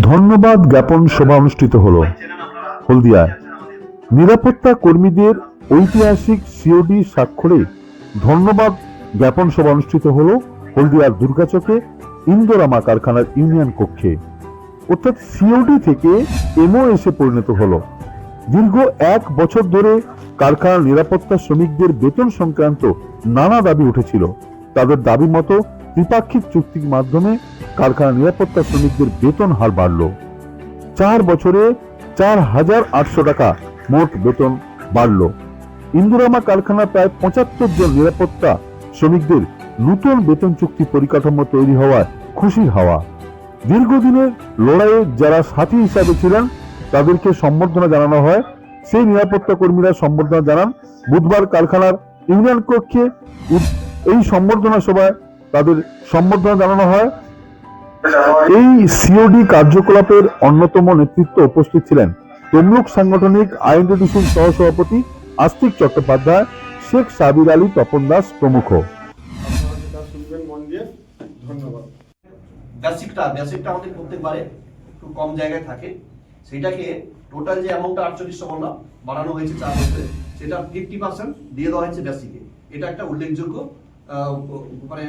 ধন্যবাদ জ্ঞাপন সভা অনুষ্ঠিত হলো হলদিয়ায় নিরাপত্তা কর্মীদের ঐতিহাসিক সিওডি স্বাক্ষরে ধন্যবাদ জ্ঞাপন সভা অনুষ্ঠিত হলো হলদিয়ার দুর্গাচকে ইন্দোরামা কারখানার ইউনিয়ন কক্ষে। অর্থাৎ সিওডি থেকে এমও এসে পরিণত হলো। দীর্ঘ এক বছর ধরে কারখানার নিরাপত্তা শ্রমিকদের বেতন সংক্রান্ত নানা দাবি উঠেছিল। তাদের দাবি মতো ত্রিপাক্ষিক চুক্তির মাধ্যমে কারখানা নিরাপত্তা শ্রমিকদের বেতন হার বাড়ল। চার বছরে চার হাজার আটশো টাকা মোট বেতন বাড়ল। ইন্দুরামা কারখানা প্রায় পঁচাত্তর জন নিরাপত্তা শ্রমিকদের নতুন বেতন চুক্তি পরিকাঠামো তৈরি হওয়ায় খুশির হাওয়া। দীর্ঘদিনের লড়াইয়ে যারা সাথী হিসাবে ছিলেন, তাদেরকে সম্বর্ধনা জানানো হয় সেই নিরাপত্তা কর্মীরা সম্বর্ধনা জানান। বুধবার কারখানার ইউনিয়ন কক্ষে এই সম্বর্ধনা সভায় তাদের সম্বর্ধনা জানানো হয়। এই সিওডি কার্যকলাপের অন্যতম নেতৃত্ব উপস্থিত ছিলেন তমলুক সাংগঠনিক আইনডিডিসির সহসভাপতি আস্তিক চট্টোপাধ্যায়, শেখ সাবির আলী তপন দাস প্রমুখ। বেসিকটা বেসিকটা আমাদের প্রত্যেকবারে একটু কম জায়গায় থাকে। সেটাকে টোটাল যে অ্যামাউন্টটা আটচল্লিশশো বললাম বাড়ানো হয়েছে চার বছরে সেটা ফিফটি পার্সেন্ট দিয়ে দেওয়া হয়েছে বেসিকে এটা একটা উল্লেখযোগ্য মানে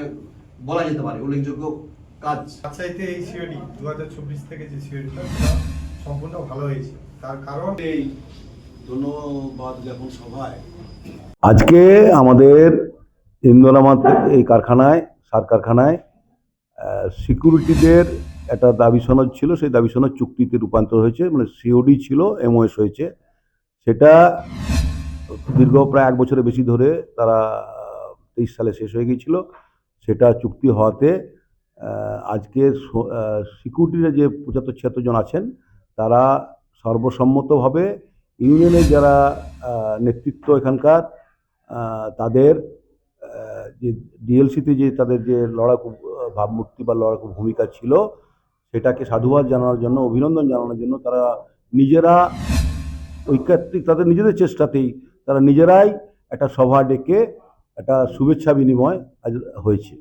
বলা যেতে পারে উল্লেখযোগ্য কাজ। রাজশাহীতে এই সিওডি দু হাজার চব্বিশ থেকে যে সিওডিটা সম্পূর্ণ ভালো হয়েছে। তার কারণ এই ধন্যবাদ জ্ঞাপন সভায়। আজকে আমাদের ইন্দোরামাত এই কারখানায় সার কারখানায় সিকিউরিটিদের একটা দাবি সনদ ছিল, সেই দাবি সনদ চুক্তিতে রূপান্তর হয়েছে মানে সিওডি ছিল এমওএস হয়েছে। সেটা দীর্ঘ প্রায় এক বছরের বেশি ধরে তারা তেইশ সালে শেষ হয়ে গিয়েছিল। সেটা চুক্তি হওয়াতে আজকে সিকিউরিটিরা যে পঁচাত্তর, ছিয়াত্তর জন আছেন, তারা সর্বসম্মতভাবে ইউনিয়নের যারা নেতৃত্ব এখানকার তাদের যে ডিএলসিতে যে তাদের যে লড়াকু ভাবমূর্তি বা লড়াকু ভূমিকা ছিল সেটাকে সাধুবাদ জানানোর জন্য, অভিনন্দন জানানোর জন্য তারা নিজেরা ঐক্যাত্রিক তাদের নিজেদের চেষ্টাতেই তারা নিজেরাই একটা সভা ডেকে একটা শুভেচ্ছা বিনিময় আজ হয়েছে।